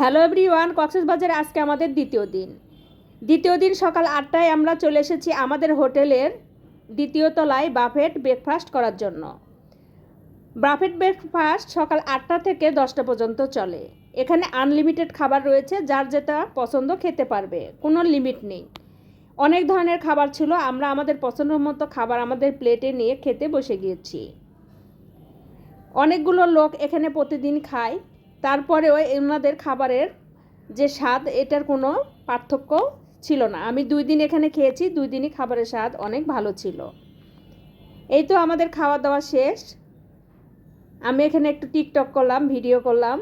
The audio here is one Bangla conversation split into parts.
হ্যালো এভরি এভরিওয়ান কক্সবাজারে আজকে আমাদের দ্বিতীয় দিন। দ্বিতীয় দিন সকাল আটটায় আমরা চলে এসেছি আমাদের হোটেলের দ্বিতীয় তলায় বাফেট ব্রেকফাস্ট করার জন্য। বাফেট ব্রেকফাস্ট সকাল আটটা থেকে দশটা পর্যন্ত চলে। এখানে আনলিমিটেড খাবার রয়েছে, যার যেটা পছন্দ খেতে পারবে, কোনো লিমিট নেই। অনেক ধরনের খাবার ছিল, আমরা আমাদের পছন্দ মতো খাবার আমাদের প্লেটে নিয়ে খেতে বসে গিয়েছি। অনেকগুলো লোক এখানে প্রতিদিন খায়। তারপরেও ওনাদের খাবারের যে স্বাদ, এটার কোনো পার্থক্য ছিল না। আমি দুই দিন এখানে খেয়েছি, দুই দিনই খাবারের স্বাদ অনেক ভালো ছিল। এই তো আমাদের খাওয়া দাওয়া শেষ। আমি এখানে একটু টিকটক করলাম, ভিডিও করলাম,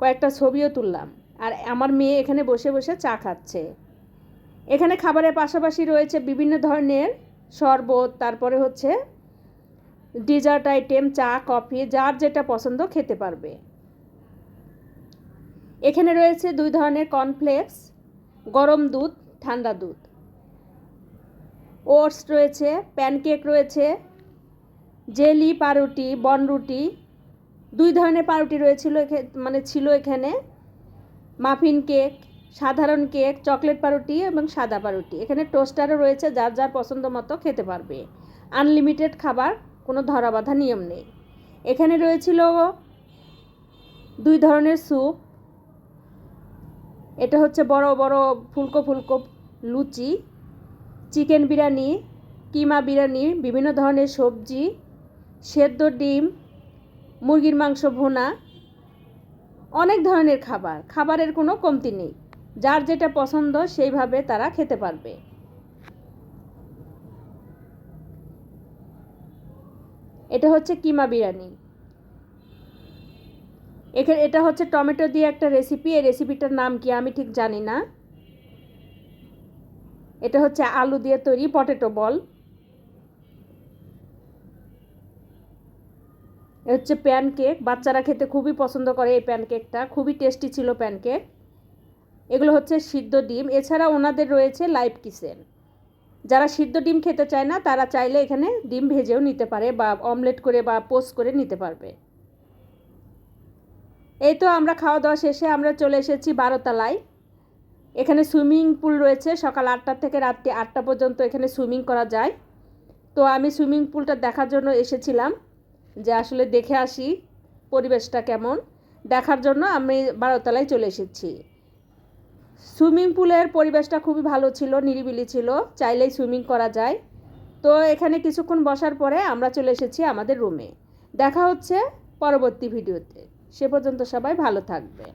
কয়েকটা ছবিও তুললাম। আর আমার মেয়ে এখানে বসে বসে চা খাচ্ছে। এখানে খাবারের পাশাপাশি রয়েছে বিভিন্ন ধরনের শরবত, তারপরে হচ্ছে ডিজার্ট আইটেম, চা, কফি, যার যেটা পছন্দ খেতে পারবে। এখানে রয়েছে দুই ধরনের কর্নফ্লেক্স, গরম দুধ, ঠান্ডা দুধ। ওটস রয়েছে, প্যানকেক রয়েছে, জেলি, পাউরুটি, বনরুটি, দুই ধরনের পাউরুটি রয়েছিল মানে ছিল এখানে। মাফিন কেক, সাধারণ কেক, চকলেট পাউরুটি এবং সাদা পাউরুটি। এখানে টোস্টারও রয়েছে, যার যার পছন্দ মতো খেতে পারবে। আনলিমিটেড খাবার, কোনো ধরাবাধা নিয়ম নেই। এখানে রয়েছিল দুই ধরনের স্যুপ এটা হচ্ছে বড় বড় ফুলকো ফুলকো লুচি, চিকেন বিরিয়ানি, কিমা বিরিয়ানি, বিভিন্ন ধরনের সবজি, সেদ্ধ ডিম, মুরগির মাংস ভোনা, অনেক ধরনের খাবার। খাবারের কোনো কমতি নেই। যার যেটা পছন্দ, সেইভাবে তারা খেতে পারবে। এটা হচ্ছে কিমা বিরিয়ানি। এখানে এটা হচ্ছে টমেটো দিয়ে একটা রেসিপি এই রেসিপিটার নাম কি আমি ঠিক জানি না। এটা হচ্ছে আলু দিয়ে তৈরি পটেটো বল এ হচ্ছে প্যানকেক বাচ্চারা খেতে খুবই পছন্দ করে এই প্যানকেকটা খুবই টেস্টি ছিল প্যানকেক এগুলো হচ্ছে সিদ্ধ ডিম, এছাড়া ওনাদের রয়েছে লাইভ কিচেন যারা সিদ্ধ ডিম খেতে চায় না, তারা চাইলে এখানে ডিম ভেজেও নিতে পারে বা অমলেট করে বা পোস্ট করে নিতে পারবে। এই তো আমরা খাওয়া দাওয়া শেষে আমরা চলে এসেছি বারোতলায়। এখানে সুইমিং পুল রয়েছে, সকাল আটটা থেকে রাত্রি আটটা পর্যন্ত এখানে সুইমিং করা যায়। তো আমি সুইমিং পুলটা দেখার জন্য এসেছিলাম, যে আসলে দেখে আসি পরিবেশটা কেমন। দেখার জন্য আমি বারোতলায় চলে এসেছি। সুইমিং পুলের পরিবেশটা খুবই ভালো ছিল, নিরিবিলি ছিল, চাইলেই সুইমিং করা যায়। তো এখানে কিছুক্ষণ বসার পরে আমরা চলে এসেছি আমাদের রুমে। দেখা হচ্ছে পরবর্তী ভিডিওতে। সে পর্যন্ত সবাই ভালো থাকবে।